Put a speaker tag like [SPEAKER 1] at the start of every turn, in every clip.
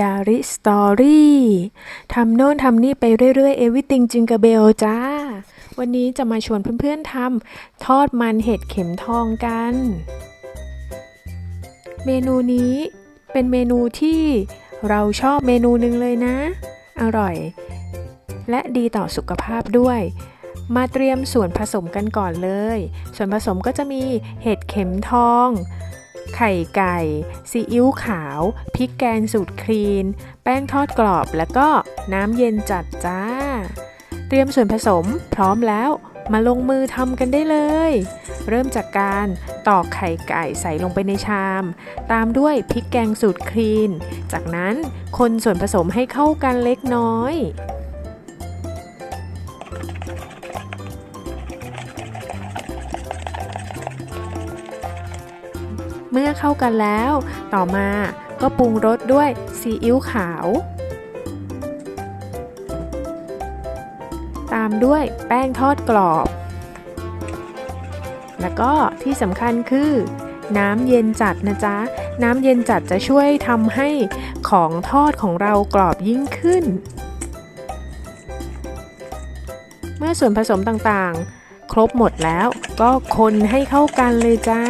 [SPEAKER 1] ดาริสตอรี่ทำโน่นทำนี่ไปเรื่อยๆ everything jingle bell จ้า วันนี้จะมาชวนเพื่อนๆทำทอดมันเห็ดเข็มทองกัน เมนูนี้เป็นเมนูที่เราชอบเมนูหนึ่งเลยนะ อร่อย และดีต่อสุขภาพด้วย มาเตรียมส่วนผสมกันก่อนเลย ส่วนผสมก็จะมีเห็ดเข็มทอง ไข่ไก่ซีอิ๊วขาว พริกแกงสูตรคลีน แป้งทอดกรอบแล้วก็น้ำเย็นจัดจ้า เตรียมส่วนผสมพร้อมแล้วมาลงมือทำกันได้เลย เริ่มจากการตอกไข่ไก่ใส่ลงไปในชาม ตามด้วยพริกแกงสูตรคลีน จากนั้นคนส่วนผสมให้เข้ากันเล็กน้อย เมื่อเข้ากันแล้ว ต่อมาก็ปรุงรสด้วยซีอิ๊วขาว ตามด้วยแป้งทอดกรอบ แล้วก็ที่สำคัญคือ น้ำเย็นจัดนะจ๊ะ น้ำเย็นจัดจะช่วยทำให้ของทอดของเรากรอบยิ่งขึ้น เมื่อส่วนผสมต่างๆ ครบหมดแล้วก็คนให้เข้ากันเลยจ้า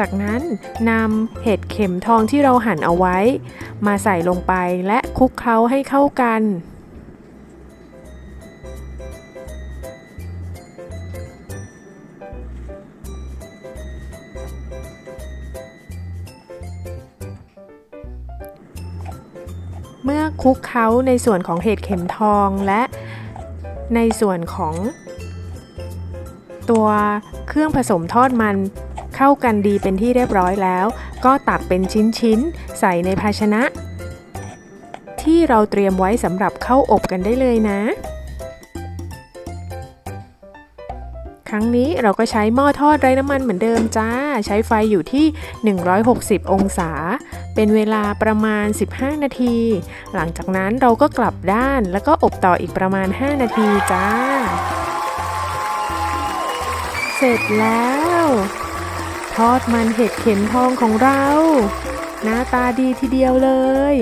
[SPEAKER 1] จากนั้นนำเห็ดเข็มทองที่เราหั่นเอาไว้ มาใส่ลงไปและคลุกเคล้าให้เข้ากัน เมื่อคลุกเคล้าในส่วนของเห็ดเข็มทองและในส่วนของตัวเครื่องผสมทอดมัน เข้ากันดีเป็นที่เรียบร้อยแล้ว ก็ตักเป็นชิ้นๆ ใส่ในภาชนะ ที่เราเตรียมไว้สำหรับเข้าอบกันได้เลยนะ ครั้งนี้เราก็ใช้หม้อทอดไร้น้ำมันเหมือนเดิมจ้า ใช้ไฟอยู่ที่ 160 องศา เป็นเวลาประมาณ 15 นาที หลังจากนั้นเราก็กลับด้านแล้วก็อบต่ออีกประมาณ 5 นาทีจ้า เสร็จแล้ว ทอดมันเห็ดเข็มทองของเรา หน้าตาดีทีเดียวเลย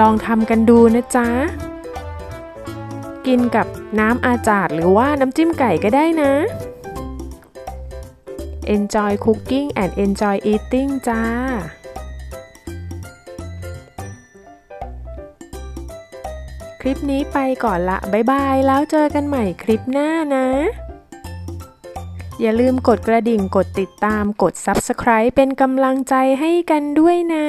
[SPEAKER 1] ลองทำกันดูนะจ๊ะ กินกับน้ำอาจาดหรือว่าน้ำจิ้มไก่ก็ได้นะ Enjoy cooking and enjoy eating จ้าคลิปนี้ไปก่อนละ บ๊ายบาย แล้วเจอกันใหม่คลิปหน้านะ อย่าลืมกดกระดิ่งกดติดตามกด Subscribe เป็นกำลังใจให้กันด้วยนะ